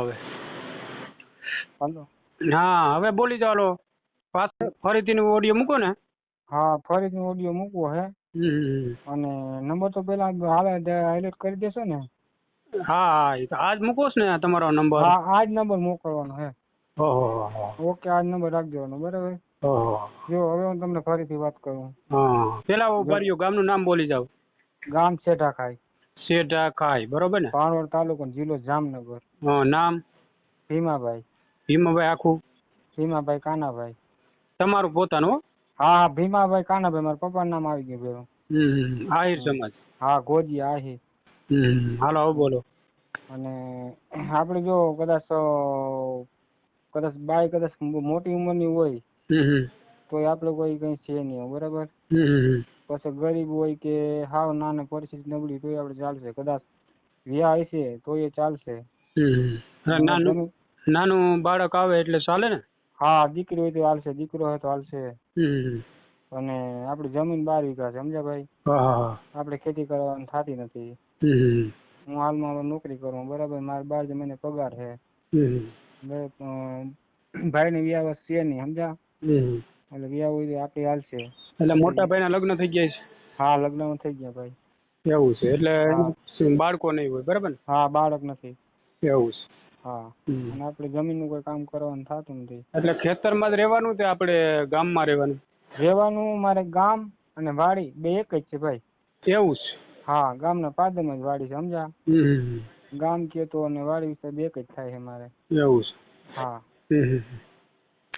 હવે. હાલો. હા હવે બોલી ચાલો પાછળ ફરીથી ઓડિયો મૂકો ને. હા ફરીથી ઓડિયો મૂકવો હે. અને નંબર તો પેલા હાલે હાઇલાઇટ કરી દેશો ને. હા એ તો આજ મૂકો ને તમારો નંબર. હા આજ નંબર મોકલવાનો હે. ઓહો ઓકે આજ નંબર રાખી દેવાનો બરાબર? જો હવે હું તમને ફરીથી વાત કરું. હા પેલા ઊભા રહ્યો ગામનું નામ બોલી જાવ ગામ છેઠા ખાઈ શેઢા ખાઈ બરોબર ને? પાણવડ તાલુકો ને જિલ્લો જામનગર. હા, નામ? ભીમાભાઈ. ભીમાભાઈ આખું? ભીમાભાઈ કાનાભાઈ. તમારું પોતાનું હો? હા ભીમાભાઈ કાનાભાઈ મારા પપ્પાનું નામ આવી ગયું હમ આહિર સમાજ. હા ગોજી આહી હમ હાલો હવે બોલો. અને આપણે જો કદાચ અ, કદાચ બાય કદાચ મોટી ઉંમરની હોય હમ હમ. તોય આપણે કોઈ કઈ છે નહીં બરાબર? હમ હમ. પછી ગરીબ હોય કે હાવ નાના પરિસ્થિતિ નબળી તોય આપણે ચાલશે. કદાચ વ્યાહ હશે તોય ચાલશે. નાનું નાનું બાળક આવે એટલે ચાલે ને? હા દીકરી હોય તો હાલશે દીકરો હોય તો હાલશે. અને આપણી જમીન બાર વીઘા છે સમજ્યા ભાઈ. આપણે ખેતી કરવાની થતી નથી. હું હાલમાં નોકરી કરું બરાબર મારે બાર મહિને પગાર છે. ભાઈ ને વ્યાહ છે નહીં સમજ્યા? એટલે વ્યાહ હોય તો આપણે હાલશે. એટલે મોટા ભાઈના લગ્ન થઈ ગયા હા લગ્ન થઈ ગયા ભાઈ. એવું છે એટલે બાળકો નહીં હોય બરાબર ને? હા બાળક નથી. એવું છે. હા અને આપણે જમીનનું કોઈ કામ કરવાનું થતું નથી. એટલે ખેતરમાં જ રહેવાનું તે આપણે ગામમાં રહેવાનું? રહેવાનું મારે ગામ અને વાડી બે એક જ છે ભાઈ. એવું છે. હા ગામના પાદરમાં જ વાડી છે સમજ્યા? હમ. ગામ કેતો અને વાડી વિસ્તાર બે એક જ થાય છે મારે. એવું છે. હા.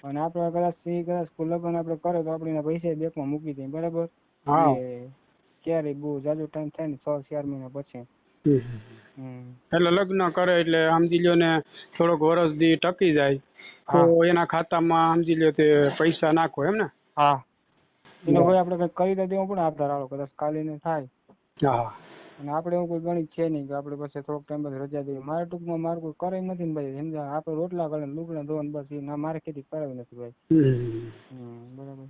અને આપણે કદાચ એ કદાચ લગ્ન આપણે કરે તો આપણે એના પૈસા બેંકમાં મૂકી દઈએ બરાબર? હા. ક્યારે બહુ જાજો ટાઈમ થાય ને છ ચાર મહિના પછી. એટલે લગ્ન કરે એટલે સમજી લ્યો ને થોડોક વરસ દી ટકી જાય. તો. એના ખાતામાં સમજી લ્યો તે પૈસા નાખો એમ ને? હા. એનો ભાઈ આપણે કઈ કરી દેવું પણ આધાર આલો કદાચ કાલી ને થાય. હા. અને આપણે એવું કોઈ ગણિત છે નહીં કે આપણે પછી થોડોક ટાઈમ પછી રજા દઈએ. મારે ટૂંકમાં મારે કોઈ કરે નથી ને ભાઈ. સમજા આપણે રોટલા કરે ને લુગડા ધોવા ને બસ એ ના મારે ખેતી કરાવી નથી ભાઈ. બરાબર.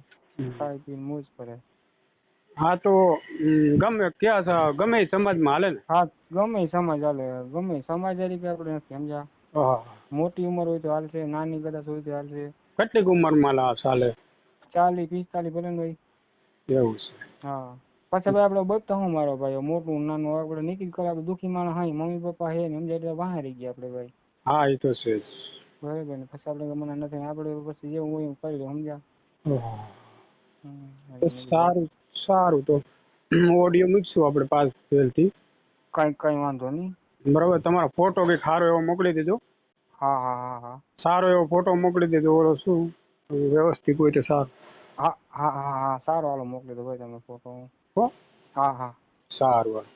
ખાઈ પીને મોજ કરે. હા તો ગમે ક્યાં ગમે સમાજ સમાજમાં હાલે ને? હા ગમે સમાજ હાલે. ગમે સમાજ તરીકે આપણે નથી સમજ્યા? મોટી ઉંમર હોય તો હાલશે નાની કદાચ હોય તો હાલશે. કેટલીક ઉંમરમાં ચાલે? ચાલીસ પિસ્તાલીસ ભલે ને ભાઈ. એવું છે. હા. પછી ભાઈ આપણે બધા હું મારો ભાઈ મોટું નાનું આપણે નીકળી કરે આપણે દુઃખી માણસ હા મમ્મી પપ્પા હે ને સમજાય એટલે વાહે રહી ગયા આપણે ભાઈ. હા એ તો છે જ. બરાબર ને? પછી આપણે ગમના નથી. આપણે પછી જેવું હોય કરી. હમ. તો સારું સારું તો. ઓડિયો મૂકશું આપણે પાસથી કઈ કઈ વાંધો નહીં. બરાબર તમારો ફોટો કંઈક સારો એવો મોકલી દેજો. હા હા હા હા. સારો એવો ફોટો મોકલી દેજો ઓલો શું? વ્યવસ્થિત હોય તો સારું. હા હા હા હા સારો હાલો મોકલી દો ભાઈ તમે ફોટો હો હા હા સારું.